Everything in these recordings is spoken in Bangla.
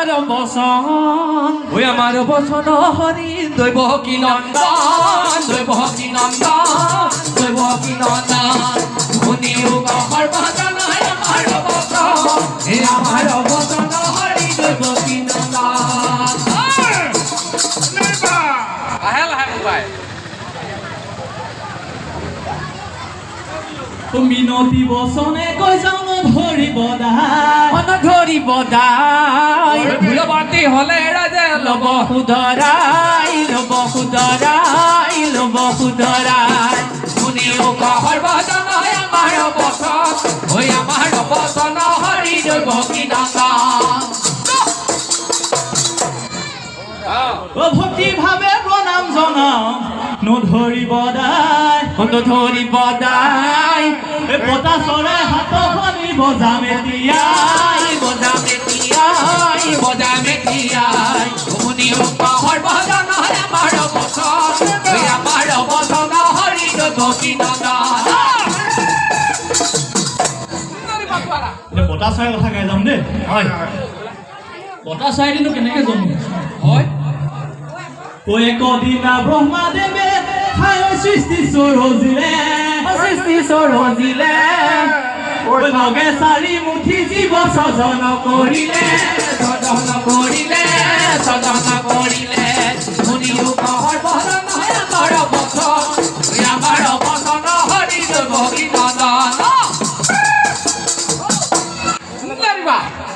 আমার বসন। ওই আমার বসন হরি, দৈব কি নন্দন, দৈব কি নন্দন, দৈব কি নন্দন। ধনী গহর বসন আমার বসন। এ আমার হরি, দৈব কি নন্দন। মিনতি বচনে কৈ যাওঁ নধৰিব দাই মন ধৰিব দাই ভুলবাতি হলে ল'ব সুধৰাই ল'ব সুধৰাই শুনিও কহৰ বচন আমাৰ বচন ঐ আমাৰ বচন হৰি দৈব কি নন্দন ভক্তি ভাৱে প্ৰণাম জনাওঁ। নধৰিব দাই নধৰিব দাই এ পতা চৰাই হাতখনি বজাম এতিয়াই বতা চৰাইৰ কথা গাই যাম দেই হয়। বতা চৰাইটিনো কেনেকৈ জন্ম হয়। একদিনা ব্ৰহ্মাদেৱে ঠাই সৃষ্টি সৰজিলে সৃষ্টি সৰজিলে ঐ লগে চাৰি মুঠি জীৱ স্বজন কৰিলে। সদন কৰিলে সদন কৰিলে।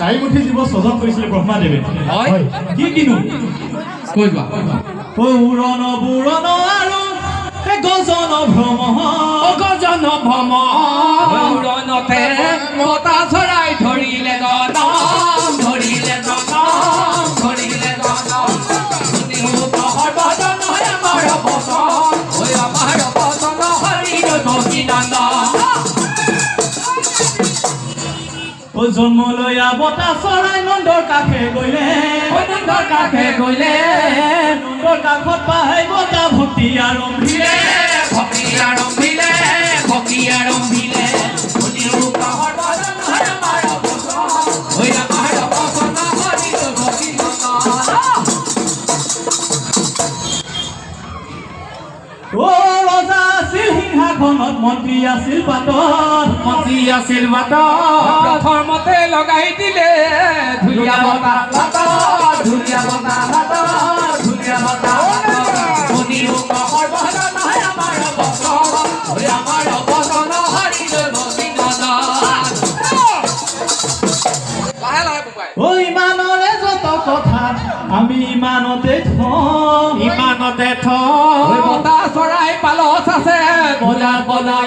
সুন্দৰীবা চাৰি মুঠি জীৱ স্বজন কৰিছিলে ব্ৰহ্মাদেৱে। হয়। কি কিনো? কৈ যোৱা। ঐ উৰণ বুৰণ আৰু গজন ভ্ৰম ঐ জন্ম লৈ বতা চৰাই নন্দৰ কাষে গ'লে। নন্দৰ কাষে গ'লে। নন্দৰ কাষত পাই বতা ভক্তি আৰম্ভিলে। ভক্তি আৰম্ভিলে ভক্তি আৰম্ভিলে। শুনিও সিংহাসনত মন্ত্ৰী আছিল পাতত মন্ত্ৰী আছিল বাটত প্ৰথমতে লগাই দিলে ধুনীয়া বতাহ হাতত ধুনীয়া বতাহ হাতত ধুনীয়া বতাহ হাতত শুনিও কহৰ বচন আমাৰ বচন আমাৰ বচন হৰি দৈব কি নন্দন লাহে লাহে বোপাই ঐ ইমানৰে যত কথা আমি ইমানতে থওঁ ইমানতে ঐ থওঁ বতাহ